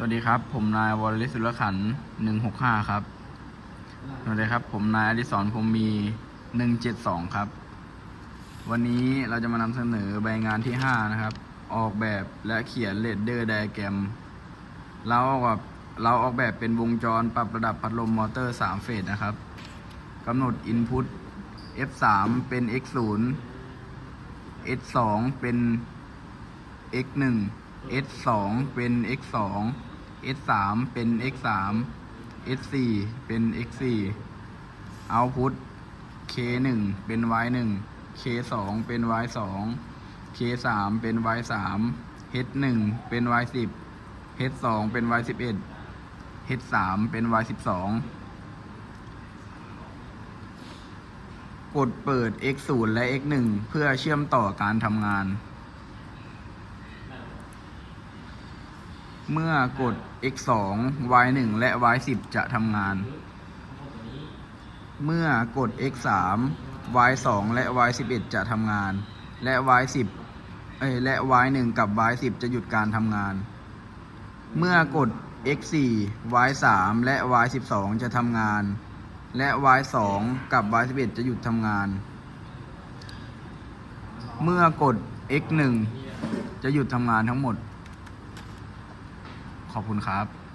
สวัสดีครับ ผมนายวรลิศสุรขันหนึ่งหกห้าครับ สวัสดีครับ ผมนายอดิศรพรมมีหนึ่งเจ็ดสองครับ วันนี้เราจะมานำเสนอใบงานที่ห้านะครับ ออกแบบและเขียนเลดเดอร์ไดแกรม เราออกแบบเราออกแบบเป็นวงจรปรับระดับพัดลมมอเตอร์สามเฟสนะครับกำหนด Input F3 เป็น X0 S2 เป็น X1 S2 เป็น X2 S3 เป็น X3 S4 เป็น X4 Output K1 เป็น Y1 K2 เป็น Y2 K3 เป็น Y3 H1 เป็น Y10 H2 เป็น Y11 H3 เป็น Y12 กดเปิด X0 และ X1 เพื่อเชื่อมต่อการทำงาน เมื่อกด X2 Y1 และ Y10 จะทำงาน เมื่อกด X3 Y2 และ Y11 จะทำงาน และ Y10 เอ้ยและ Y1 กับ Y10 จะหยุดการทำงาน เมื่อกด X4 Y3 และ Y12 จะทำงาน และ Y2 กับ Y11 จะหยุดทำงาน เมื่อกด X1 จะหยุดทำงานทั้งหมด ขอบคุณครับ